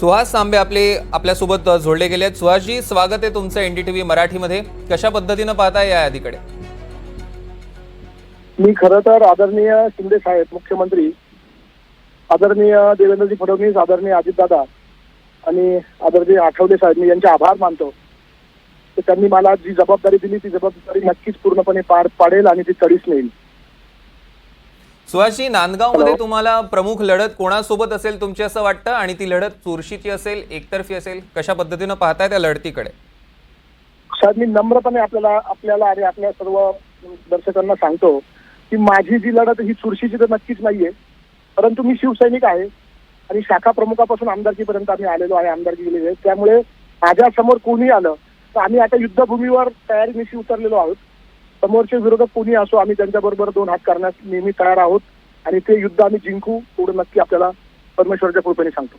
सुहास सांबे आपले आपल्यासोबत जोडले गेले आहेत. सुहासजी स्वागत आहे तुमचं एनडीटीव्ही मराठीमध्ये. कशा पद्धतीनं पाहता या यादीकडे? मी खरं तर आदरणीय शिंदे साहेब मुख्यमंत्री आदरणीय देवेंद्रजी फडणवीस आदरणीय अजितदादा आणि आदरणीय आठवले साहेब मी यांचे आभार मानतो. त्यांनी मला जी जबाबदारी दिली ती जबाबदारी नक्कीच पूर्णपणे पार पाडेल आणि ती तडीच नेईल. सुहासजी नांदगावमध्ये हॅलो. तुम्हाला प्रमुख लढत कोणासोबत असेल तुमची असं वाटतं? आणि ती लढत चुरशीची असेल एकतर्फी असेल कशा पद्धतीनं पाहताय त्या लढतीकडे? साहेब मी नम्रपणे आपल्याला आपल्याला आणि आपल्या सर्व दर्शकांना सांगतो की माझी जी लढत ही चुरशीची तर नक्कीच नाहीये. परंतु मी शिवसैनिक आहे आणि शाखा प्रमुखापासून आमदारकीपर्यंत आम्ही आलेलो आहे आमदारकी गेलेली आहे. त्यामुळे माझ्यासमोर कोणी आलं तर आम्ही आता युद्धभूमीवर तयारीनिशी उतरलेलो आहोत. समोरचे विरोधक कोणी असो आम्ही त्यांच्याबरोबर दोन हात करण्यास नेहमी तयार आहोत. आणि ते युद्ध आम्ही जिंकू एवढं नक्की आपल्याला परमेश्वरच्या कृपेने सांगतो.